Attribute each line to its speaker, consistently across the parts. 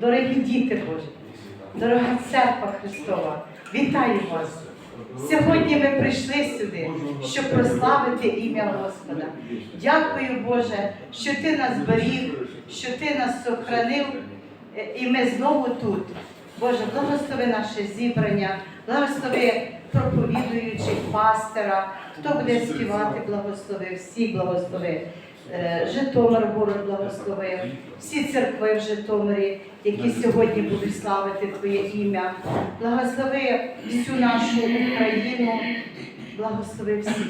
Speaker 1: дорогі діти Божі, дорога церква Христова, вітаю вас! Сьогодні ми прийшли сюди, щоб прославити ім'я Господа. Дякую, Боже, що Ти нас зберіг, що Ти нас сохранив, і ми знову тут. Боже, благослови наше зібрання, благослови проповідуючих пастора, хто буде співати, благослови, всі благослови. Е, Житомир город благослови, всі церкви в Житомирі, які сьогодні будуть славити Твоє ім'я. Благослови всю нашу Україну, благослови всіх.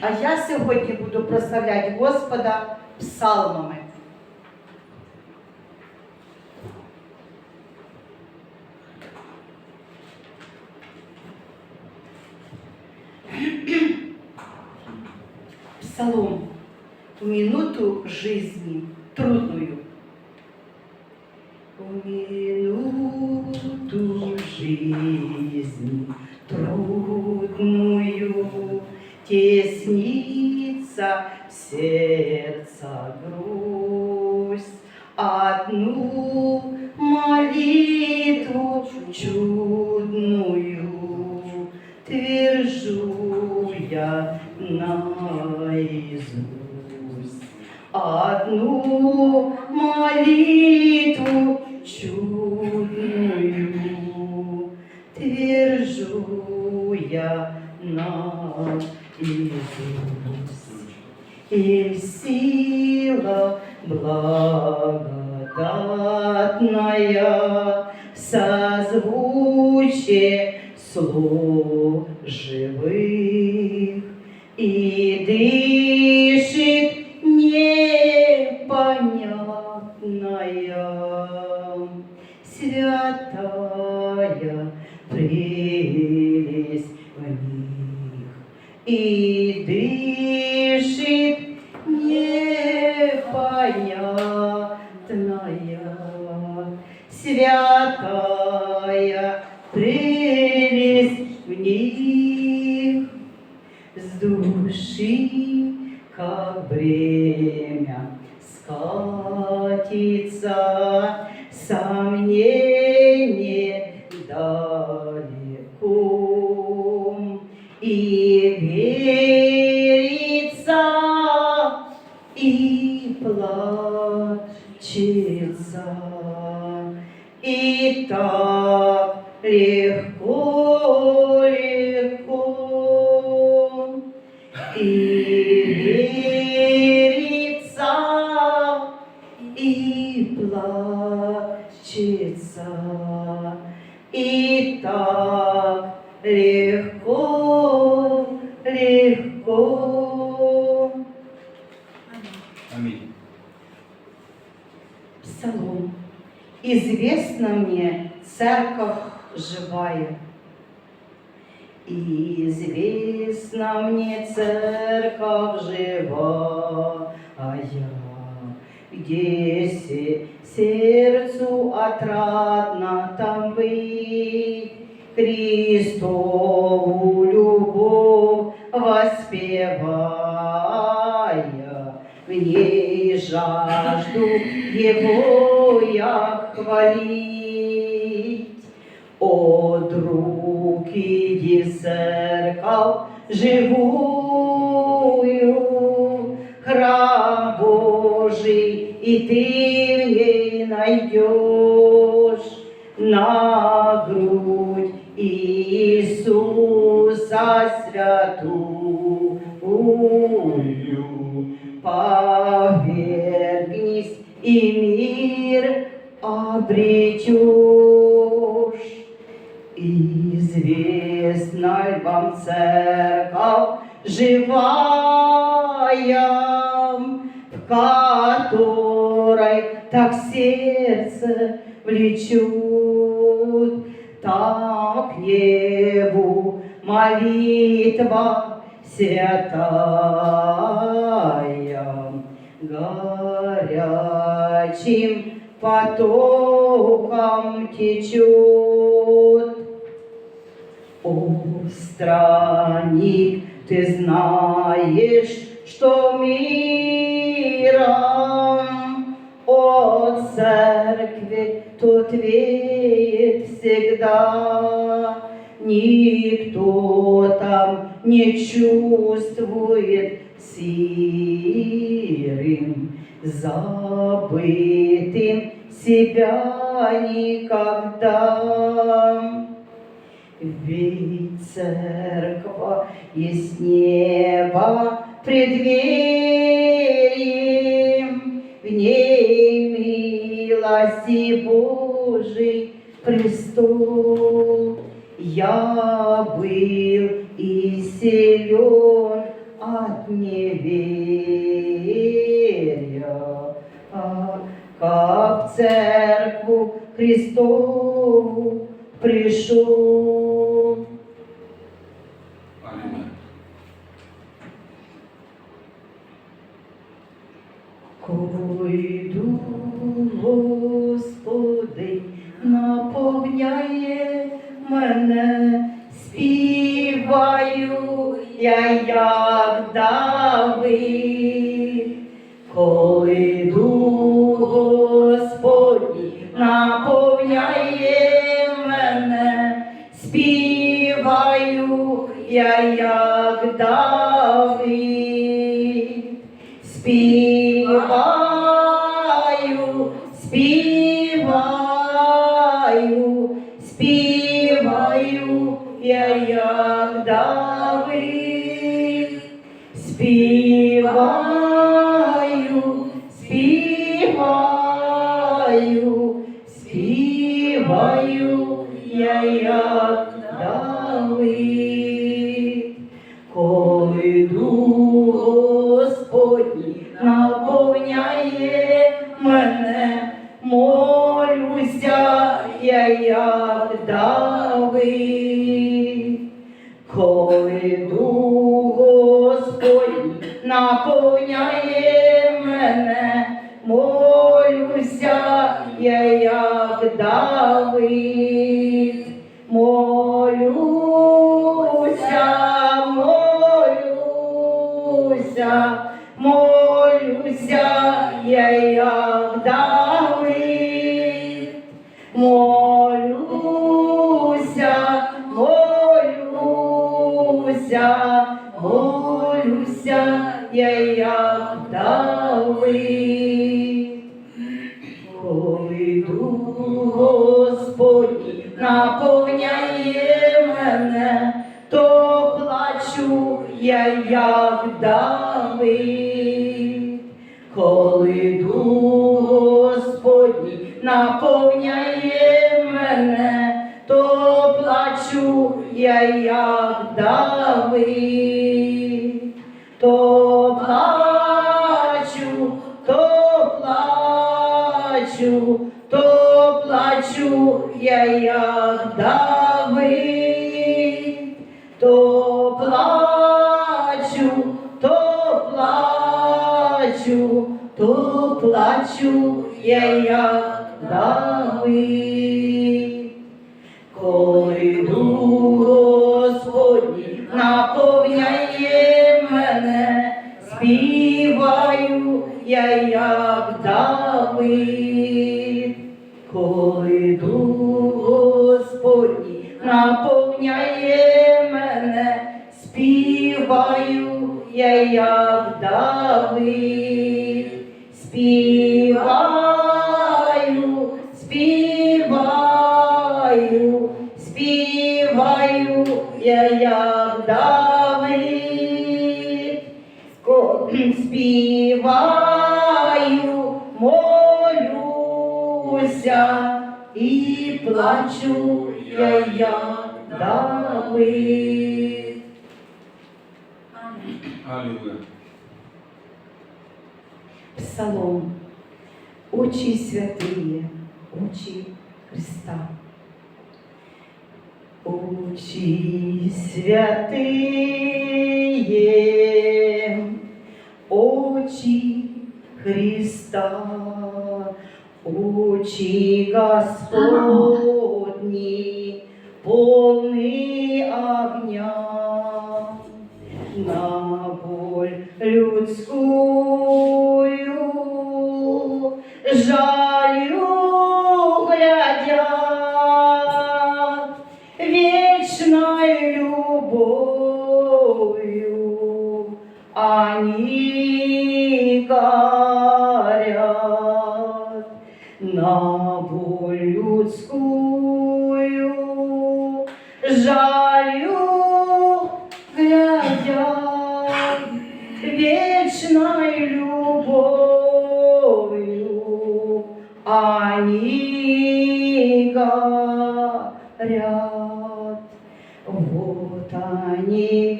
Speaker 1: А я сьогодні буду прославляти Господа псалмами. Псалом минуту жизни трудную. Благодатная созвучие слов живых. И дышит непонятная святая прелесть в них. И дышит непонятная и верится, и плачется, и так легко, легко, и верится, и плачется, и так легко, легко.
Speaker 2: Аминь.
Speaker 1: Псалом. Известна мне церковь живая. Известна мне церковь живая, где се- сердцу отрадно там быть, Христову Его я хвалить. О, друг, иди в церковь живую, храм Божий, и ты в ней найдешь на грудь Иисуса святую. Повергнись, и мир обретешь. Известна ль вам церковь живая, в которой так сердце влечет, там к небу молитва святая, горячим потоком течет. О, странник, ты знаешь, что миром от церкви тот веет всегда. Никто там не чувствует сирым, забытым себя никогда. Ведь церковь есть небо преддверием, в ней милости Божий престол. Я был и силен от неверия, как в церкву Христову пришел.
Speaker 3: Аллилуйя.
Speaker 1: Койду, Господи, наповняє мене, співаю я, як Давид. Койду, Господи, Співаю, співаю, співаю я як Давид. Коли дух Господній наповняє мене, молюся я як Давид. Коли дух наповняє мене, молюся я як Давид. Молюся, молюся, молюся я як Коли дух Господній наповняє мене, то плачу я як Давид. То плачу, то плачу, то плачу я як плачу, то плачу я як Давид. Коли дух Господній наповняє мене, співаю я як Давид. Коли дух Господній наповняє мене, співаю я як Давид. Співаю, співаю, співаю я як Давид. Співаю, молюся і плачу я як Давид.
Speaker 3: Аллилуйя.
Speaker 2: Псалом. Очі святые, очі Христа.
Speaker 1: Очи святые, очи Христа, очи Господни, полны огня людскую. Жалью глядя вечной любовью они горят. На боль людскую жаль они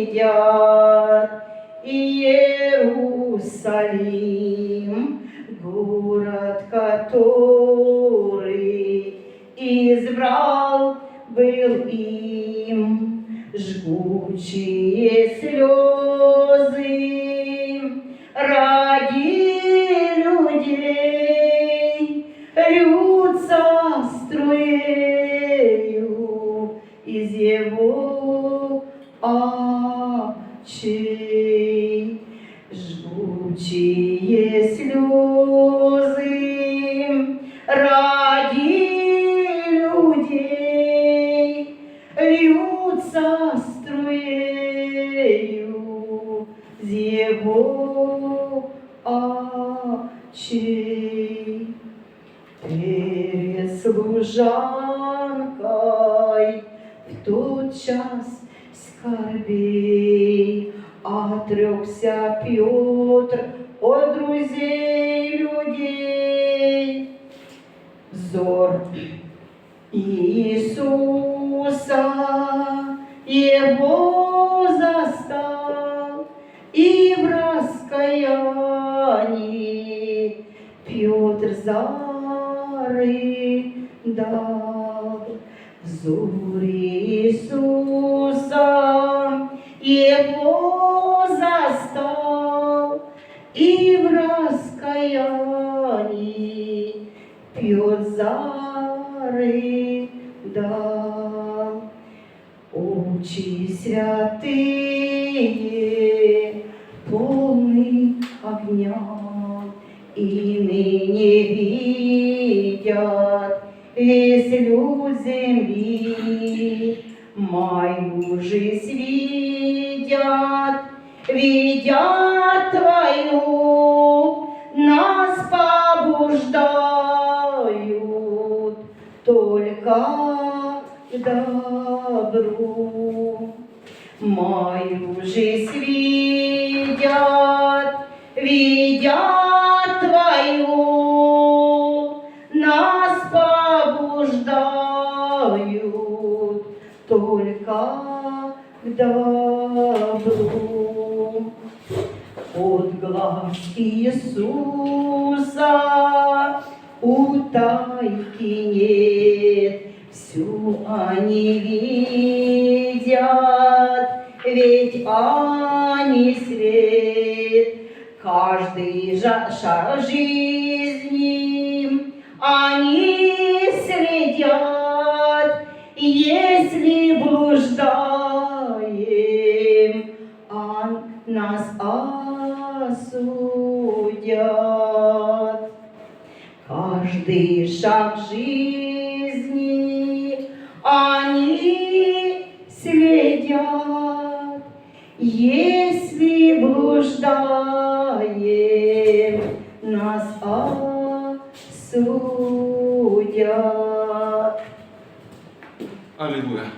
Speaker 1: видят. Иерусалим, город, который избрал был им жгучие очей. Перед служанкой в тот час скорбей отрекся Петр от друзей людей. Взор Иисуса его Петр зарыдал. Взор Иисуса его застал, и в раскаянии Петр зарыдал. Очи святые, полны огня, и ныне видят весь люд земли. Мою жизнь видят, видят Твою, нас побуждают только к добру. Мою жизнь видят, видят добру. От глаз Иисуса утайки нет, всю они видят, ведь они свет, каждый шаг жизни они следят, если блуждаем, нас осудят. Каждый шаг жизни они следят, если блуждаем, нас осудят.
Speaker 3: Аллилуйя.